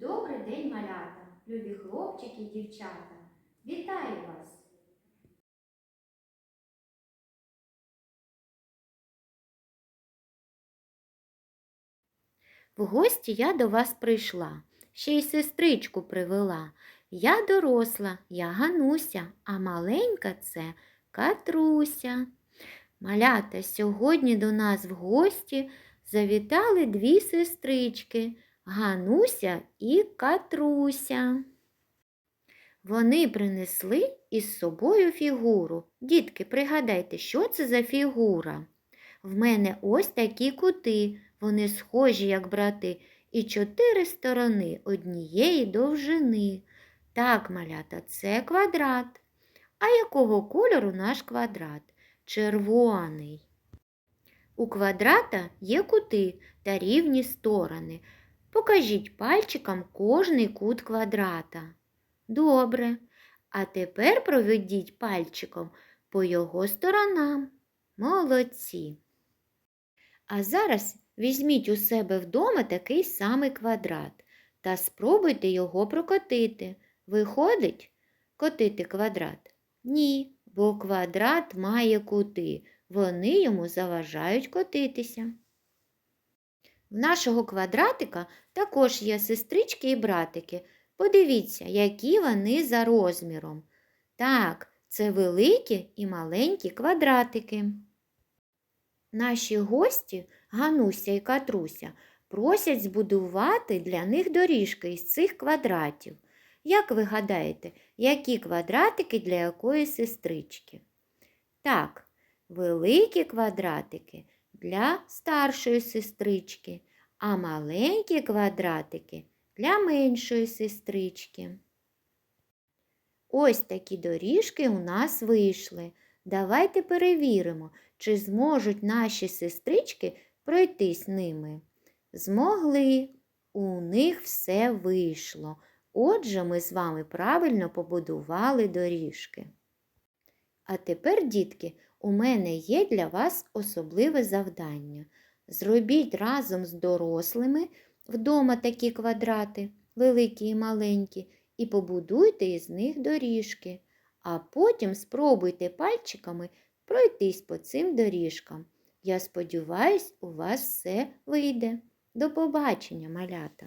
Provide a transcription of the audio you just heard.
Добрий день, малята, любі хлопчики і дівчата. Вітаю вас! В гості я до вас прийшла, ще й сестричку привела. Я доросла, я Гануся, а маленька це Катруся. Малята, сьогодні до нас в гості завітали дві сестрички Гануся і Катруся. Вони принесли із собою фігуру. Дітки, пригадайте, що це за фігура? В мене ось такі кути, вони схожі, як брати, і чотири сторони однієї довжини. Так, малята, це квадрат. А якого кольору наш квадрат? Червоний. У квадрата є кути та рівні сторони. Покажіть пальчиком кожний кут квадрата. Добре. А тепер проведіть пальчиком по його сторонам. Молодці. А зараз візьміть у себе вдома такий самий квадрат та спробуйте його прокотити. Виходить котити квадрат? Ні, бо квадрат має кути. Вони йому заважають котитися. В нашого квадратика також є сестрички і братики. Подивіться, які вони за розміром. Так, це великі і маленькі квадратики. Наші гості, Гануся і Катруся, просять збудувати для них доріжки із цих квадратів. Як ви гадаєте, які квадратики для якої сестрички? Так, великі квадратики для старшої сестрички, а маленькі квадратики для меншої сестрички. Ось такі доріжки у нас вийшли. Давайте перевіримо, чи зможуть наші сестрички пройтись ними. Змогли, у них все вийшло. Отже, ми з вами правильно побудували доріжки. А тепер, дітки, у мене є для вас особливе завдання. Зробіть разом з дорослими вдома такі квадрати, великі і маленькі, і побудуйте із них доріжки, а потім спробуйте пальчиками пройтись по цим доріжкам. Я сподіваюсь, у вас все вийде. До побачення, малята!